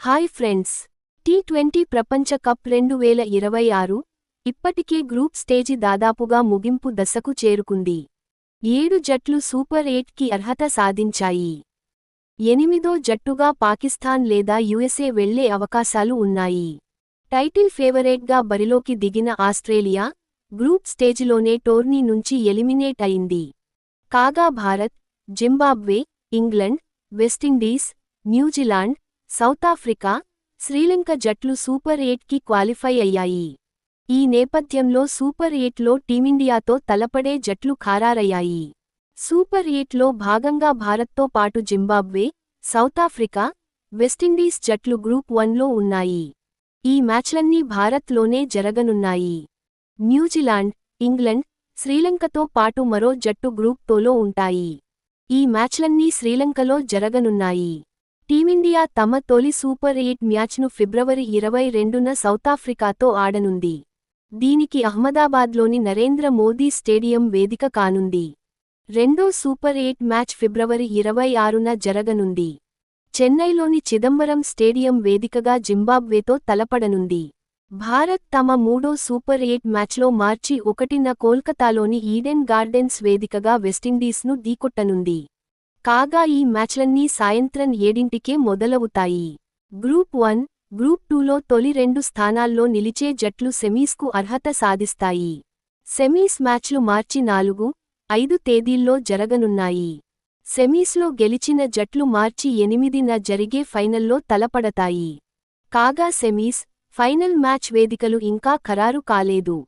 Hi friends T twenty ప్రపంచ cup రెండు వేల ఇరవై ఆరు ఇప్పటికే గ్రూప్ స్టేజి దాదాపుగా ముగింపు దశకు చేరుకుంది. ఏడు జట్లు సూపర్ ఎయిట్కి అర్హత సాధించాయి. ఎనిమిదో జట్టుగా పాకిస్తాన్ లేదా యుఎస్ఏ వెళ్ళే అవకాశాలు ఉన్నాయి. టైటిల్ ఫేవరేట్గా బరిలోకి దిగిన ఆస్ట్రేలియా గ్రూప్ స్టేజిలోనే టోర్నీ నుంచి ఎలిమినేట్ అయింది. కాగా Bharat Zimbabwe England West Indies New Zealand South Africa Sri Lanka జట్లు సూపర్ ఎయిట్కి క్వాలిఫై అయ్యాయి. ఈ నేపథ్యంలో సూపర్ ఎయిట్లో టీమిండియాతో తలపడే జట్లు ఖారారయ్యాయి. సూపర్ ఎయిట్లో భాగంగా భారత్తో పాటు Zimbabwe South Africa West Indies జట్లు గ్రూప్ వన్లో ఉన్నాయి. ఈ మ్యాచ్లన్నీ భారత్లోనే జరగనున్నాయి. న్యూజిలాండ్ ఇంగ్లండ్ శ్రీలంకతో పాటు మరో జట్టు గ్రూప్ టోలో ఉంటాయి. ఈ మ్యాచ్లన్నీ శ్రీలంకలో జరగనున్నాయి. టీమిండియా తమ తొలి సూపర్ ఎయిట్ మ్యాచ్ను ఫిబ్రవరి ఇరవై రెండున సౌతాఫ్రికాతో ఆడనుంది. దీనికి అహ్మదాబాద్లోని నరేంద్ర మోదీ స్టేడియం వేదిక కానుంది. రెండో సూపర్ ఎయిట్ మ్యాచ్ ఫిబ్రవరి ఇరవై ఆరున జరగనుంది. చెన్నైలోని చిదంబరం స్టేడియం వేదికగా జింబాబ్వేతో తలపడనుంది. భారత్ తమ మూడో సూపర్ ఎయిట్ మ్యాచ్లో మార్చి ఒకటిన కోల్కతాలోని ఈడెన్ గార్డెన్స్ వేదికగా వెస్టిండీస్ను దీకొట్టనుంది కాగా ఈ మ్యాచ్లన్నీ సాయంత్రం ఏడింటికే మొదలవుతాయి. గ్రూప్ వన్ గ్రూప్ టూలో తొలి రెండు స్థానాల్లో నిలిచే జట్లు సెమీస్కు అర్హత సాధిస్తాయి. సెమీస్ మ్యాచ్లు మార్చి నాలుగు ఐదు తేదీల్లో జరగనున్నాయి. సెమీస్లో గెలిచిన జట్లు మార్చి ఎనిమిదిన జరిగే ఫైనల్లో తలపడతాయి. కాగా సెమీస్ ఫైనల్ మ్యాచ్ వేదికలు ఇంకా ఖరారు కాలేదు.